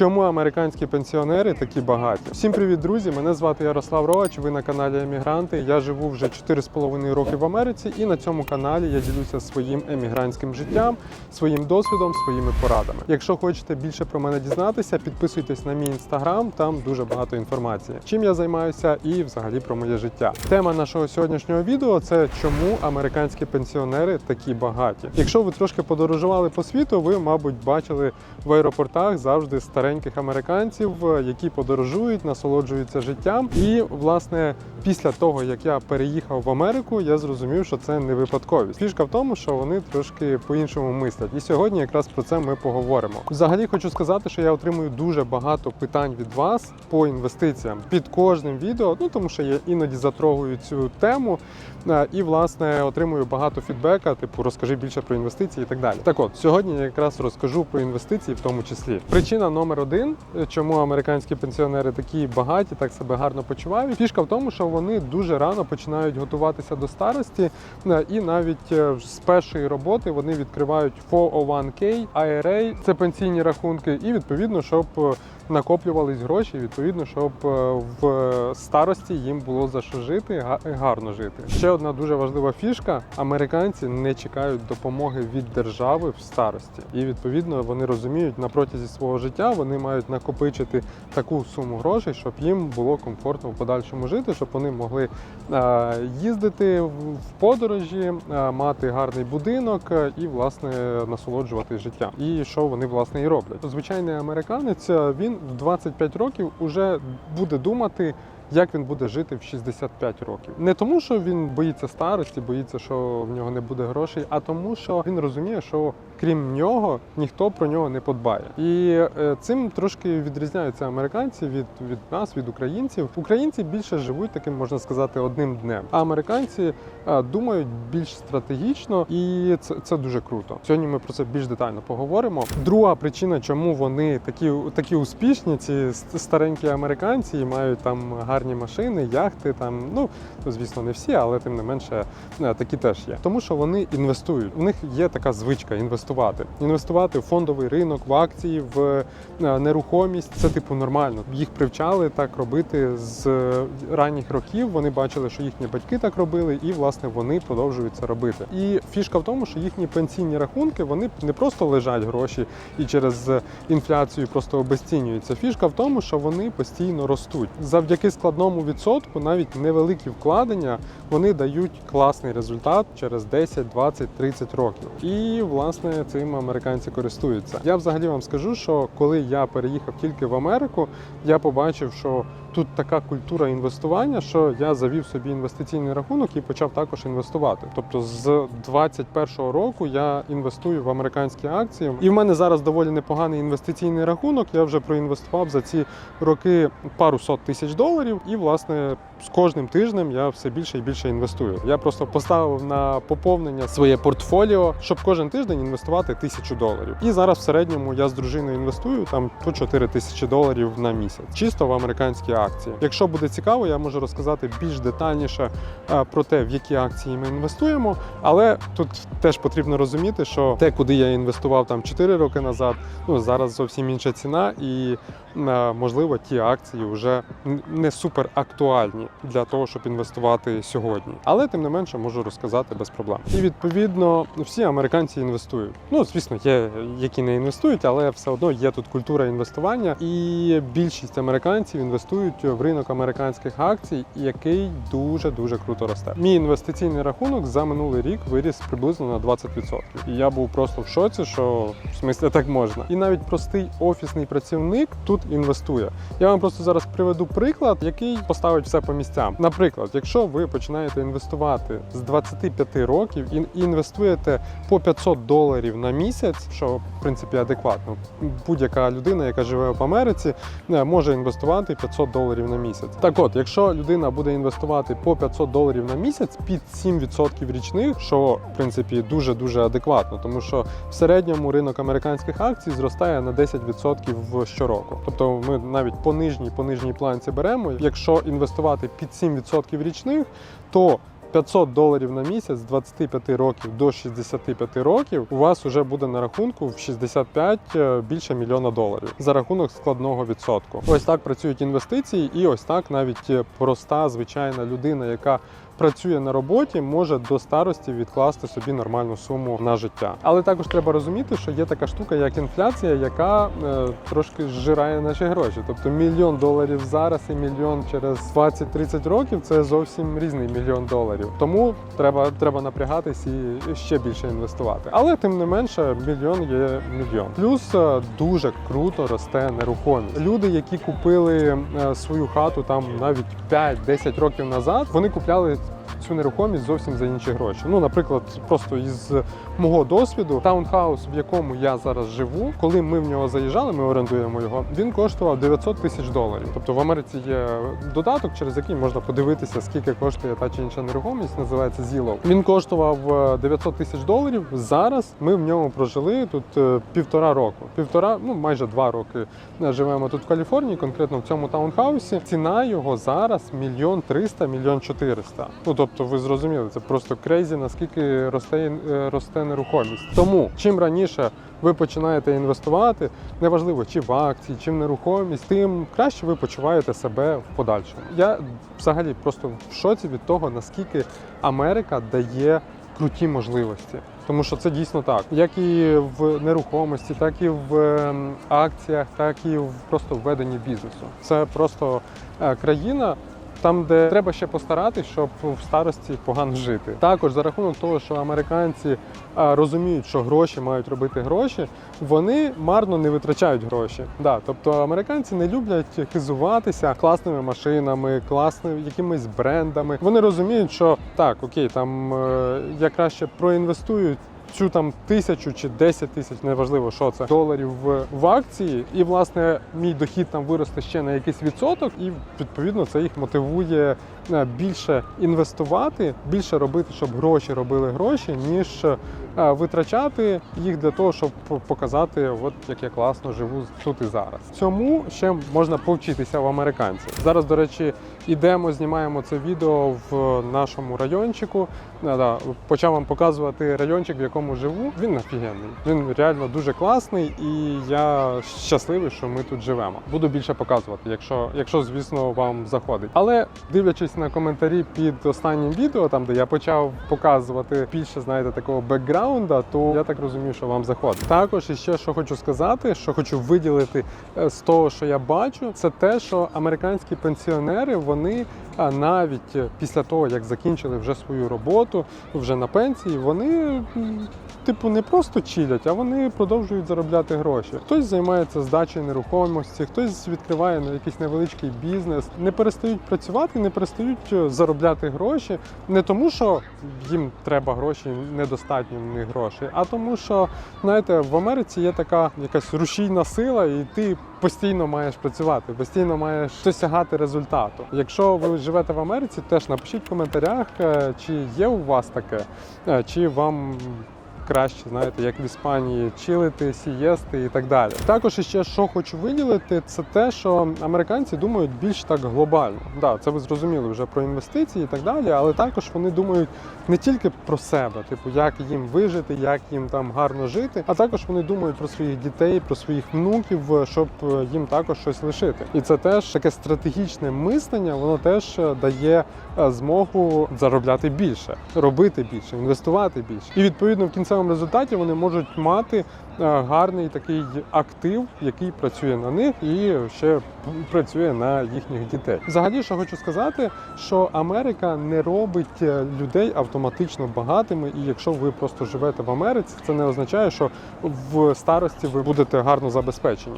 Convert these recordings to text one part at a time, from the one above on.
Чому американські пенсіонери такі багаті? Всім привіт, друзі! Мене звати Ярослав Рогач. Ви на каналі Емігранти. Я живу вже 4,5 роки в Америці, і на цьому каналі я ділюся своїм емігрантським життям, своїм досвідом, своїми порадами. Якщо хочете більше про мене дізнатися, підписуйтесь на мій інстаграм, там дуже багато інформації. Чим я займаюся і взагалі про моє життя. Тема нашого сьогоднішнього відео це чому американські пенсіонери такі багаті. Якщо ви трошки подорожували по світу, ви, мабуть, бачили в аеропортах завжди стареньких американців, е, які подорожують, насолоджуються життям. І власне після того, як я переїхав в Америку, я зрозумів, що це не випадковість. Фішка в тому, що вони трошки по-іншому мислять. І сьогодні якраз про це ми поговоримо. Взагалі хочу сказати, що я отримую дуже багато питань від вас по інвестиціям під кожним відео. Ну тому що я іноді затрогую цю тему. Е, І власне отримую багато фідбека, типу розкажи більше про інвестиції і так далі. Так от сьогодні я якраз розкажу про інвестиції, в тому числі. Причина номер один, е, чому американські пенсіонери такі багаті, так себе гарно почувають. Фішка в тому, що вони дуже рано починають готуватися до старості, е, і навіть е, з першої роботи вони відкривають 401k, IRA, це пенсійні рахунки, і відповідно, щоб накоплювались гроші, відповідно, щоб е, в старості їм було за що жити, га- гарно жити. Ще одна дуже важлива фішка: американці не чекають допомоги від держави в старості, і відповідно вони розуміють, на протязі свого життя вони мають накопичити таку суму грошей, щоб їм було комфортно в подальшому жити, щоб вони могли е, їздити в подорожі, е, мати гарний будинок і власне насолоджувати життям. І що вони власне і роблять. Звичайний американець він в 25 років вже буде думати. Як він буде жити в 65 років, не тому, що він боїться старості, боїться, що в нього не буде грошей, а тому, що він розуміє, що крім нього ніхто про нього не подбає. І е, цим трошки відрізняються американці від, від нас, від українців. Українці більше живуть таким, можна сказати, одним днем. А американці е, думають більш стратегічно, і це, це дуже круто. Сьогодні ми про це більш детально поговоримо. Друга причина, чому вони такі, такі успішні, ці старенькі американці, і мають там гарні машини, яхти. Там ну звісно, не всі, але тим не менше е, такі теж є. Тому що вони інвестують. У них є така звичка інвестувати. Інвестувати в фондовий ринок, в акції, в е, нерухомість. Це типу нормально. Їх привчали так робити з е, ранніх років. Вони бачили, що їхні батьки так робили, і власне вони продовжують це робити. І фішка в тому, що їхні пенсійні рахунки вони не просто лежать гроші і через інфляцію просто обесцінюються. Фішка в тому, що вони постійно ростуть. Завдяки складному відсотку, навіть невеликі вкладення, вони дають класний результат через 10, 20, 30 років. І власне цим американці користуються. Я взагалі вам скажу, що коли я переїхав тільки в Америку, я побачив, що тут така культура інвестування, що я завів собі інвестиційний рахунок і почав також інвестувати. Тобто з 21-го року я інвестую в американські акції, і в мене зараз доволі непоганий інвестиційний рахунок. Я вже проінвестував за ці роки пару сот тисяч доларів, і власне з кожним тижнем я все більше і більше інвестую. Я просто поставив на поповнення своє портфоліо, щоб кожен тиждень інвестувати тисячу доларів. І зараз в середньому я з дружиною інвестую там по 4 тисячі доларів на місяць, чисто в американські акції. Якщо буде цікаво, я можу розказати більш детальніше е, про те, в які акції ми інвестуємо. Але тут теж потрібно розуміти, що те, куди я інвестував там 4 роки назад, ну зараз зовсім інша ціна, і е, можливо ті акції вже не супер актуальні для того, щоб інвестувати сьогодні. Але тим не менше можу розказати без проблем. І відповідно всі американці інвестують. Ну звісно, є які не інвестують, але все одно є тут культура інвестування, і більшість американців інвестують в ринок американських акцій, який дуже дуже круто росте. Мій інвестиційний рахунок за минулий рік виріс приблизно на 20%. І я був просто в шоці, що в смислі так можна. І навіть простий офісний працівник тут інвестує. Я вам просто зараз приведу приклад, який поставить все по місцям. Наприклад, якщо ви починаєте інвестувати з 25 років і і інвестуєте по 500 доларів на місяць, що в принципі адекватно. Будь-яка людина, яка живе в Америці, е, може інвестувати 500 доларів на місяць. Так от, якщо людина буде інвестувати по 500 доларів на місяць під 7% річних, що в принципі дуже дуже адекватно, тому що в середньому ринок американських акцій зростає на 10% щороку. Тобто ми навіть по нижній по нижній планці беремо. Якщо інвестувати під 7% річних, то 500 доларів на місяць з 25 років до 65 років у вас вже буде на рахунку в 65 е, більше мільйона доларів за рахунок складного відсотку. Ось так працюють інвестиції, і ось так навіть е, проста звичайна людина, яка працює на роботі, може до старості відкласти собі нормальну суму на життя. Але також треба розуміти, що є така штука, як інфляція, яка е, трошки зжирає наші гроші. Тобто мільйон доларів зараз і мільйон через 20-30 років це зовсім різний мільйон доларів. Тому треба, треба напрягатись і ще більше інвестувати. Але тим не менше, мільйон є мільйон. Плюс е, дуже круто росте нерухомість. Люди, які купили е, свою хату там навіть 5-10 років назад, вони купляли цю нерухомість зовсім за інші гроші. Ну, наприклад, просто із мого досвіду, таунхаус, в якому я зараз живу, коли ми в нього заїжджали, ми орендуємо його, він коштував 900 тисяч доларів. Тобто в Америці є додаток, через який можна подивитися, скільки коштує та чи інша нерухомість, називається Zillow. Він коштував е, 900 тисяч доларів. Зараз ми в ньому прожили тут е, півтора року. Півтора, ну майже два роки е, живемо тут в Каліфорнії, конкретно в цьому таунхаусі. Ціна його зараз мільйон триста, мільйон чотириста. Ну тобто, ви зрозуміли, це просто крейзі, наскільки росте, е, росте нерухомість. Тому чим раніше ви починаєте інвестувати, неважливо чи в акції, чи в нерухомість, тим краще ви почуваєте себе в подальшому. Я взагалі просто в шоці від того, наскільки Америка дає круті можливості. Тому що це дійсно так, як і в нерухомості, так і в ем, акціях, так і в просто введенні бізнесу. Це просто е, країна. Там, де треба ще постаратись, щоб в старості погано жити. Також за рахунок того, що американці а, розуміють, що гроші мають робити гроші, вони марно не витрачають гроші. Да, тобто американці не люблять хизуватися класними машинами, класними якимись брендами. Вони розуміють, що так, окей, там е, я краще проінвестую цю там тисячу чи 10 тисяч, неважливо, що це доларів в, в акції, і власне мій дохід там виросте ще на якийсь відсоток, і відповідно це їх мотивує е, більше інвестувати, більше робити, щоб гроші робили гроші, ніж е, витрачати їх для того, щоб показати, от як я класно живу тут і зараз. Цьому ще можна повчитися в американців. Зараз, до речі, ідемо, знімаємо це відео в нашому райончику. Да, почав вам показувати райончик, в якому живу. Він офігенний. Він реально дуже класний, і я щасливий, що ми тут живемо. Буду більше показувати, якщо, якщо звісно, вам заходить. Але дивлячись на коментарі під останнім відео, там де я почав показувати більше, знаєте, такого бекграунда, то я так розумію, що вам заходить. Також ще що хочу сказати, що хочу виділити е, з того, що я бачу, це те, що американські пенсіонери вони навіть е, після того, як закінчили вже свою роботу, вже на пенсії, вони. Типу не просто чилять, а вони продовжують заробляти гроші. Хтось займається здачею нерухомості, хтось відкриває на якийсь невеличкий бізнес. Не перестають працювати, не перестають е, заробляти гроші. Не тому, що їм треба гроші, недостатньо в них грошей, а тому, що знаєте, в Америці є така якась рушійна сила, і ти постійно маєш працювати, постійно маєш досягати результату. Якщо ви живете в Америці, теж напишіть в коментарях, е, чи є у вас таке, е, чи вам краще, знаєте, як в Іспанії, чилити, сієсти і так далі. Також іще що хочу виділити, це те, що американці думають більш так глобально. Да, це ви зрозуміли вже про інвестиції і так далі, але також вони думають не тільки про себе, типу, як їм вижити, як їм там гарно жити, а також вони думають про своїх дітей, про своїх внуків, щоб е, їм також щось лишити. І це теж таке стратегічне мислення, воно теж е, дає е, змогу заробляти більше, робити більше, інвестувати більше. І відповідно в кінцевому результаті вони можуть мати гарний такий актив, який працює на них і ще працює на їхніх дітей. Взагалі, що хочу сказати, що Америка не робить е, людей автоматично багатими, і якщо ви просто живете в Америці, це не означає, що в старості ви будете гарно забезпечені.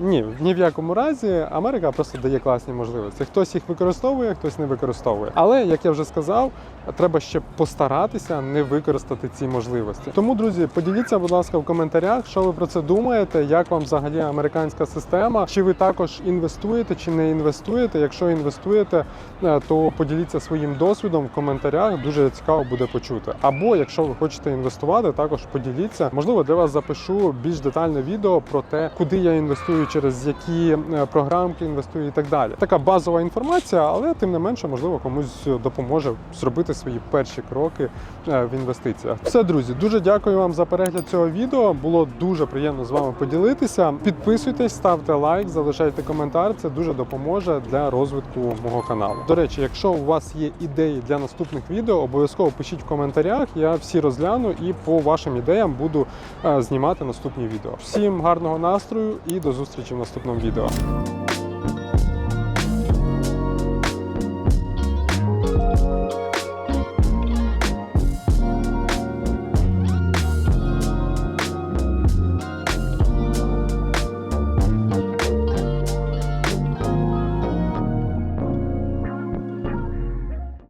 Ні, ні в якому разі Америка просто дає класні можливості. Хтось їх використовує, хтось не використовує. Але як я вже сказав, треба ще постаратися не використати ці можливості. Тому, друзі, поділіться, будь ласка, в коментарях. Коментарях, що ви про це думаєте, як вам взагалі американська система, чи ви також інвестуєте, чи не інвестуєте. Якщо інвестуєте, е, то поділіться своїм досвідом в коментарях. Дуже цікаво буде почути. Або якщо ви хочете інвестувати, також поділіться. Можливо, для вас запишу більш детальне відео про те, куди я інвестую, через які е, програмки інвестую і так далі. Така базова інформація, але тим не менше, можливо, комусь допоможе зробити свої перші кроки е, в інвестиціях. Все, друзі, дуже дякую вам за перегляд цього відео. Було дуже приємно з вами поділитися. Підписуйтесь, ставте лайк, залишайте коментар. Це дуже допоможе для розвитку мого каналу. До речі, якщо у вас є ідеї для наступних відео, обов'язково пишіть в коментарях. Я всі розгляну і по вашим ідеям буду е, знімати наступні відео. Всім гарного настрою і до зустрічі в наступному відео.